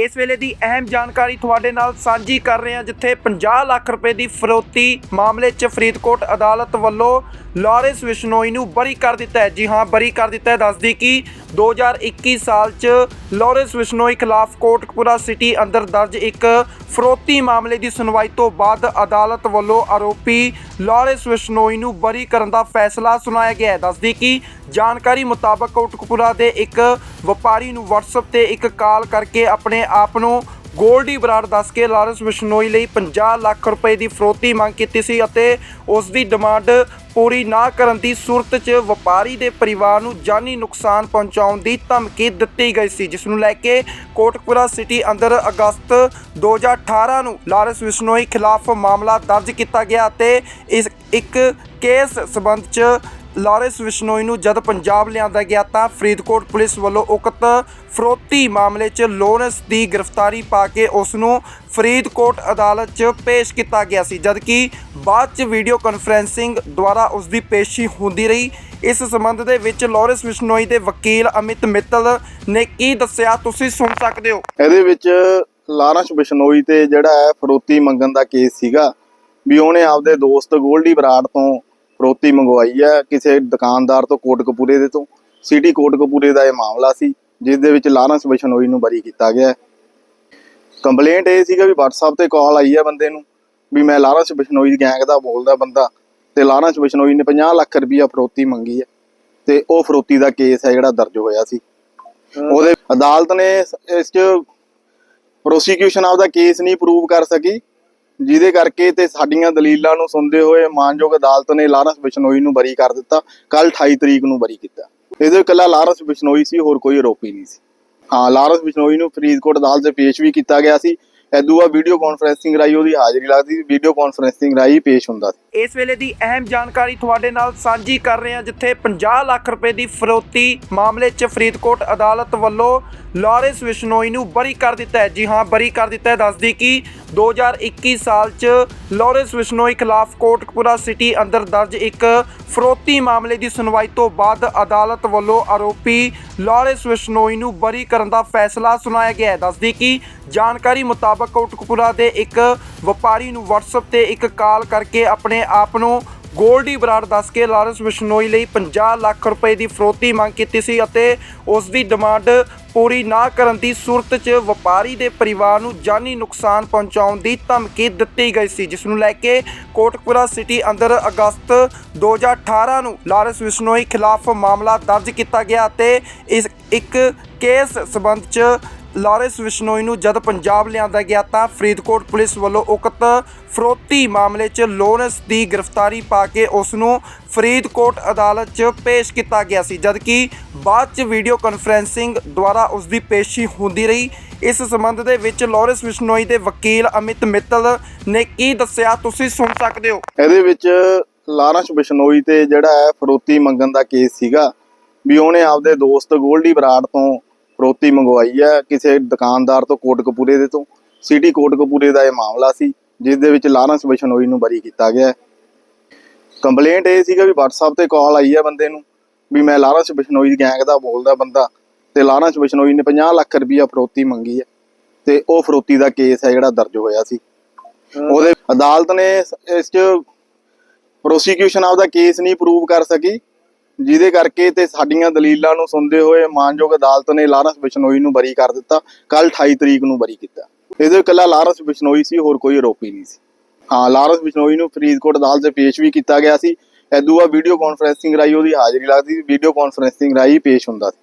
ਇਸ ਵੇਲੇ ਦੀ ਅਹਿਮ ਜਾਣਕਾਰੀ ਤੁਹਾਡੇ ਨਾਲ ਸਾਂਝੀ ਕਰ ਰਹੇ ਹਾਂ, ਜਿੱਥੇ 50 ਲੱਖ ਰੁਪਏ ਦੀ ਫਰੋਤੀ ਮਾਮਲੇ 'ਚ ਫਰੀਦਕੋਟ ਅਦਾਲਤ ਵੱਲੋਂ ਲਾਰੈਂਸ ਬਿਸ਼ਨੋਈ ਨੂੰ ਬਰੀ ਕਰ ਦਿੱਤਾ ਹੈ। ਜੀ ਹਾਂ, ਬਰੀ ਕਰ ਦਿੱਤਾ ਹੈ। ਦੱਸਦੀ ਕਿ 2021 ਸਾਲ 'ਚ ਲਾਰੈਂਸ ਬਿਸ਼ਨੋਈ ਖਿਲਾਫ ਕੋਟਕਪੂਰਾ ਸਿਟੀ ਅੰਦਰ ਦਰਜ ਇੱਕ ਫਰੋਤੀ ਮਾਮਲੇ ਦੀ ਸੁਣਵਾਈ ਤੋਂ ਬਾਅਦ ਅਦਾਲਤ ਵੱਲੋਂ ਆਰੋਪੀ ਲਾਰੈਂਸ ਬਿਸ਼ਨੋਈ ਨੂੰ ਬਰੀ ਕਰਨ ਦਾ ਫੈਸਲਾ ਸੁਣਾਇਆ ਗਿਆ ਹੈ। ਦੱਸਦੀ ਕਿ ਜਾਣਕਾਰੀ ਮੁਤਾਬਕ ਕੋਟਕਪੂਰਾ ਦੇ ਇੱਕ ਵਪਾਰੀ ਨੂੰ WhatsApp ਤੇ ਇੱਕ ਕਾਲ ਕਰਕੇ ਆਪਣੇ ਆਪ ਨੂੰ ਗੋਲਡੀ ਬਰਾੜ ਦੱਸ ਕੇ ਲਾਰੈਂਸ ਬਿਸ਼ਨੋਈ ਲਈ 50 ਲੱਖ ਰੁਪਏ ਦੀ ਫਰੋਤੀ ਮੰਗ ਕੀਤੀ ਸੀ ਅਤੇ ਉਸ ਦੀ ਡਿਮਾਂਡ ਪੂਰੀ ਨਾ ਕਰਨ ਦੀ ਸੂਰਤ 'ਚ ਵਪਾਰੀ ਦੇ ਪਰਿਵਾਰ ਨੂੰ ਜਾਨੀ ਨੁਕਸਾਨ ਪਹੁੰਚਾਉਣ ਦੀ ਧਮਕੀ ਦਿੱਤੀ ਗਈ ਸੀ, ਜਿਸ ਨੂੰ ਲੈ ਕੇ ਕੋਟਕਪੂਰਾ ਸਿਟੀ ਅੰਦਰ ਅਗਸਤ 2018 ਨੂੰ ਲਾਰੈਂਸ ਬਿਸ਼ਨੋਈ ਖਿਲਾਫ ਮਾਮਲਾ ਦਰਜ ਕੀਤਾ ਗਿਆ ਅਤੇ ਇਸ ਇੱਕ ਕੇਸ ਸਬੰਧ 'ਚ ਲਾਰੈਂਸ ਬਿਸ਼ਨੋਈ ਨੂੰ ਜਦ ਪੰਜਾਬ ਲਿਆਂਦਾ ਗਿਆ ਤਾਂ ਫਰੀਦਕੋਟ ਪੁਲਿਸ ਵੱਲੋਂ ਉਕਤ ਫਰੋਤੀ ਮਾਮਲੇ 'ਚ ਲੋਰੈਂਸ ਦੀ ਗ੍ਰਿਫਤਾਰੀ ਪਾ ਕੇ ਉਸ ਨੂੰ ਫਰੀਦਕੋਟ ਅਦਾਲਤ 'ਚ ਪੇਸ਼ ਕੀਤਾ ਗਿਆ ਸੀ। ਜਦਕਿ ਬਾਅਦ 'ਚ ਵੀਡੀਓ ਕਾਨਫਰੈਂਸਿੰਗ ਦੁਆਰਾ ਉਸ ਦੀ ਪੇਸ਼ੀ ਹੁੰਦੀ ਰਹੀ। ਇਸ ਸੰਬੰਧ ਦੇ ਵਿੱਚ ਲਾਰੈਂਸ ਬਿਸ਼ਨੋਈ ਦੇ ਵਕੀਲ ਅਮਿਤ ਮਿੱਤਲ ਨੇ ਕੀ ਦੱਸਿਆ, ਤੁਸੀਂ ਸੁਣ ਸਕਦੇ ਹੋ। ਇਹਦੇ ਵਿੱਚ ਲਾਰੈਂਸ ਬਿਸ਼ਨੋਈ ਤੇ ਜਿਹੜਾ ਹੈ ਫਰੋਤੀ ਮੰਗਣ ਦਾ ਕੇਸ ਸੀਗਾ ਵੀ ਉਹਨੇ ਆਪਦੇ ਦੋਸਤ ਗੋਲਡੀ ਬਰਾੜ ਤੋਂ ਫਰੋਤੀ ਮੰਗਵਾਈ ਹੈ ਕਿਸੇ ਦੁਕਾਨਦਾਰ ਤੋਂ ਕੋਟਕਪੂਰੇ ਦੇ ਤੋਂ। ਸਿਟੀ ਕੋਟਕਪੂਰੇ ਦਾ ਇਹ ਮਾਮਲਾ ਸੀ, ਜਿਸ ਦੇ ਵਿੱਚ ਲਾਰੈਂਸ ਬਿਸ਼ਨੋਈ ਨੂੰ ਬਰੀ ਕੀਤਾ ਗਿਆ ਕੰਪਲੇਂਟ ਇਹ ਸੀਗਾ ਵੀ WhatsApp ਤੇ ਕਾਲ ਆਈ ਹੈ ਬੰਦੇ ਨੂੰ, ਵੀ ਮੈਂ ਲਾਰੈਂਸ ਬਿਸ਼ਨੋਈ ਗੈਂਗ ਦਾ ਬੋਲਦਾ ਬੰਦਾ, ਤੇ ਲਾਰੈਂਸ ਬਿਸ਼ਨੋਈ ਨੇ 50 ਲੱਖ ਰੁਪਈਆ ਫਰੋਤੀ ਮੰਗੀ ਹੈ, ਤੇ ਉਹ ਫਰੋਤੀ ਦਾ ਕੇਸ ਹੈ ਜਿਹੜਾ ਦਰਜ ਹੋਇਆ ਸੀ। ਉਹਦੇ ਅਦਾਲਤ ਨੇ ਇਸ- 'ਚ ਪ੍ਰੋਸੀਕਿਊਸ਼ਨ ਆਪਦਾ ਕੇਸ ਨਹੀਂ ਪ੍ਰੂਵ ਕਰ ਸਕੀ ਜਿਹਦੇ ਕਰਕੇ ਤੇ ਸਾਡੀਆਂ ਦਲੀਲਾਂ ਨੂੰ ਸੁਣਦੇ ਹੋਏ ਮਾਨਯੋਗ ਅਦਾਲਤ ਨੇ ਲਾਰੈਂਸ ਬਿਸ਼ਨੋਈ ਨੂੰ ਬਰੀ ਕਰ ਦਿੱਤਾ ਕੱਲ 28 ਤਰੀਕ ਨੂੰ ਬਰੀ ਕੀਤਾ। ਇਹਦੇ ਇਕੱਲਾ ਲਾਰੈਂਸ ਬਿਸ਼ਨੋਈ ਸੀ, ਹੋਰ ਕੋਈ ਆਰੋਪੀ ਨਹੀਂ ਸੀ। ਹਾਂ, ਲਾਰੈਂਸ ਬਿਸ਼ਨੋਈ ਨੂੰ ਫਰੀਦਕੋਟ ਅਦਾਲਤ 'ਚ ਪੇਸ਼ ਵੀ ਕੀਤਾ ਗਿਆ ਸੀ। ਐਦੂ ਵੀਡੀਓ ਕਾਨਫਰੈਂਸਿੰਗ ਰਾਹੀਂ ਉਹਦੀ ਹਾਜ਼ਰੀ ਲੱਗਦੀ ਸੀ ਵੀਡੀਓ ਕਾਨਫਰੈਂਸਿੰਗ ਰਾਹੀਂ ਪੇਸ਼ ਹੁੰਦਾ ਸੀ। ਇਸ ਵੇਲੇ ਦੀ ਅਹਿਮ ਜਾਣਕਾਰੀ ਤੁਹਾਡੇ ਨਾਲ ਸਾਂਝੀ ਕਰ ਰਹੇ ਹਾਂ, ਜਿੱਥੇ 50 ਲੱਖ ਰੁਪਏ ਦੀ ਫਰੋਤੀ ਮਾਮਲੇ 'ਚ ਫਰੀਦਕੋਟ ਅਦਾਲਤ ਵੱਲੋਂ ਲਾਰੈਂਸ ਬਿਸ਼ਨੋਈ ਨੂੰ ਬਰੀ ਕਰ ਦਿੱਤਾ ਹੈ। ਜੀ ਹਾਂ, ਬਰੀ ਕਰ ਦਿੱਤਾ ਹੈ। ਦੱਸਦੀ ਕਿ 2021 ਸਾਲ 'ਚ ਲਾਰੈਂਸ ਬਿਸ਼ਨੋਈ ਖਿਲਾਫ ਕੋਟਕਪੂਰਾ ਸਿਟੀ ਅੰਦਰ ਦਰਜ ਇੱਕ ਫਰੋਤੀ ਮਾਮਲੇ ਦੀ ਸੁਣਵਾਈ ਤੋਂ ਬਾਅਦ ਅਦਾਲਤ ਵੱਲੋਂ ਆਰੋਪੀ ਲਾਰੈਂਸ ਵਿਸ਼ਨੋਈ ਨੂੰ ਬਰੀ ਕਰਨ ਦਾ ਫੈਸਲਾ ਸੁਣਾਇਆ ਗਿਆ ਹੈ। ਦੱਸਦੀ ਕਿ ਜਾਣਕਾਰੀ ਮੁਤਾਬਕ ਕੋਟਕਪੂਰਾ ਦੇ ਇੱਕ ਵਪਾਰੀ ਨੂੰ WhatsApp ਤੇ ਇੱਕ ਕਾਲ ਕਰਕੇ ਆਪਣੇ ਆਪ ਨੂੰ ਗੋਲਡੀ ਬਰਾੜ ਦੱਸ ਕੇ ਲਾਰੈਂਸ ਬਿਸ਼ਨੋਈ ਲਈ 50 ਲੱਖ ਰੁਪਏ ਦੀ ਫਰੋਤੀ ਮੰਗ ਕੀਤੀ ਸੀ ਅਤੇ ਉਸ ਦੀ ਡਿਮਾਂਡ ਪੂਰੀ ਨਾ ਕਰਨ ਦੀ ਸੂਰਤ 'ਚ ਵਪਾਰੀ ਦੇ ਪਰਿਵਾਰ ਨੂੰ ਜਾਨੀ ਨੁਕਸਾਨ ਪਹੁੰਚਾਉਣ ਦੀ ਧਮਕੀ ਦਿੱਤੀ ਗਈ ਸੀ, ਜਿਸ ਨੂੰ ਲੈ ਕੇ ਕੋਟਕਪੁਰਾ ਸਿਟੀ ਅੰਦਰ ਅਗਸਤ 2018 ਨੂੰ ਲਾਰੈਂਸ ਬਿਸ਼ਨੋਈ ਖਿਲਾਫ ਮਾਮਲਾ ਦਰਜ ਕੀਤਾ ਗਿਆ ਅਤੇ ਇਸ ਇੱਕ ਕੇਸ ਸਬੰਧ 'ਚ ਲਾਰੈਂਸ ਬਿਸ਼ਨੋਈ ਨੂੰ ਜਦ ਪੰਜਾਬ ਲਿਆਂਦਾ ਗਿਆ ਤਾਂ ਫਰੀਦਕੋਟ ਪੁਲਿਸ ਵੱਲੋਂ ਉਕਤ ਫਰੋਤੀ ਮਾਮਲੇ 'ਚ ਲੋਰੈਂਸ ਦੀ ਗ੍ਰਿਫਤਾਰੀ ਪਾ ਕੇ ਉਸ ਨੂੰ ਫਰੀਦਕੋਟ ਅਦਾਲਤ 'ਚ ਪੇਸ਼ ਕੀਤਾ ਗਿਆ ਸੀ। ਜਦਕਿ ਬਾਅਦ 'ਚ ਵੀਡੀਓ ਕਾਨਫਰੈਂਸਿੰਗ ਦੁਆਰਾ ਉਸ ਦੀ ਪੇਸ਼ੀ ਹੁੰਦੀ ਰਹੀ। ਇਸ ਸੰਬੰਧ ਦੇ ਵਿੱਚ ਲਾਰੈਂਸ ਬਿਸ਼ਨੋਈ ਦੇ ਵਕੀਲ ਅਮਿਤ ਮਿੱਤਲ ਨੇ ਕੀ ਦੱਸਿਆ, ਤੁਸੀਂ ਸੁਣ ਸਕਦੇ ਹੋ। ਇਹਦੇ ਵਿੱਚ ਲਾਰੈਂਸ ਬਿਸ਼ਨੋਈ ਤੇ ਜਿਹੜਾ ਹੈ ਫਰੋਤੀ ਮੰਗਣ ਦਾ ਕੇਸ ਸੀਗਾ ਵੀ ਉਹਨੇ ਆਪਦੇ ਦੋਸਤ ਗੋਲਡੀ ਬਰਾੜ ਤੋਂ ਫਰੋਤੀ ਮੰਗਵਾਈ ਹੈ ਕਿਸੇ ਦੁਕਾਨਦਾਰ ਤੋਂ ਕੋਟਕਪੂਰੇ ਦੇ ਤੋਂ। ਸਿਟੀ ਕੋਟਕਪੂਰੇ ਦਾ ਇਹ ਮਾਮਲਾ ਸੀ, ਜਿਸ ਦੇ ਵਿੱਚ ਲਾਰੈਂਸ ਬਿਸ਼ਨੋਈ ਨੂੰ ਬਰੀ ਕੀਤਾ ਗਿਆ ਹੈ। ਕੰਪਲੇਂਟ ਇਹ ਸੀਗਾ ਵੀ WhatsApp ਤੇ ਕਾਲ ਆਈ ਹੈ ਬੰਦੇ ਨੂੰ, ਵੀ ਮੈਂ ਲਾਰੈਂਸ ਬਿਸ਼ਨੋਈ ਗੈਂਗ ਦਾ ਬੋਲਦਾ ਬੰਦਾ ਤੇ ਲਾਰੈਂਸ ਬਿਸ਼ਨੋਈ ਨੇ 50 ਲੱਖ ਰੁਪਈਆ ਫਰੋਤੀ ਮੰਗੀ ਹੈ ਤੇ ਉਹ ਫਰੋਤੀ ਦਾ ਕੇਸ ਹੈ ਜਿਹੜਾ ਦਰਜ ਹੋਇਆ ਸੀ। ਉਹਦੇ ਅਦਾਲਤ ਨੇ ਇਸ- 'ਚ ਪ੍ਰੋਸੀਕਿਊਸ਼ਨ ਆਪਦਾ ਕੇਸ ਨਹੀਂ ਪ੍ਰੂਵ ਕਰ ਸਕੀ। ਜਿਹਦੇ ਕਰਕੇ ਤੇ ਸਾਡੀਆਂ ਦਲੀਲਾਂ ਨੂੰ ਸੁਣਦੇ ਹੋਏ ਮਾਨਯੋਗ ਅਦਾਲਤ ਨੇ ਲਾਰੈਂਸ ਬਿਸ਼ਨੋਈ ਨੂੰ ਬਰੀ ਕਰ ਦਿੱਤਾ ਕੱਲ 28 ਤਰੀਕ ਨੂੰ ਬਰੀ ਕੀਤਾ। ਇਹਦੇ ਇਕੱਲਾ ਲਾਰੈਂਸ ਬਿਸ਼ਨੋਈ ਸੀ, ਹੋਰ ਕੋਈ ਆਰੋਪੀ ਨਹੀਂ ਸੀ। ਹਾਂ, ਲਾਰੈਂਸ ਬਿਸ਼ਨੋਈ ਨੂੰ ਫਰੀਦਕੋਟ ਅਦਾਲਤ 'ਚ ਪੇਸ਼ ਵੀ ਕੀਤਾ ਗਿਆ ਸੀ। ਐਦੂ ਬਾਅਦ ਵੀਡੀਓ ਕਾਨਫਰੈਂਸਿੰਗ ਰਾਹੀਂ ਉਹਦੀ ਹਾਜ਼ਰੀ ਲੱਗਦੀ ਸੀ। ਵੀਡੀਓ ਕਾਨਫਰੈਂਸਿੰਗ ਰਾਹੀਂ ਪੇਸ਼ ਹੁੰਦਾ ਸੀ।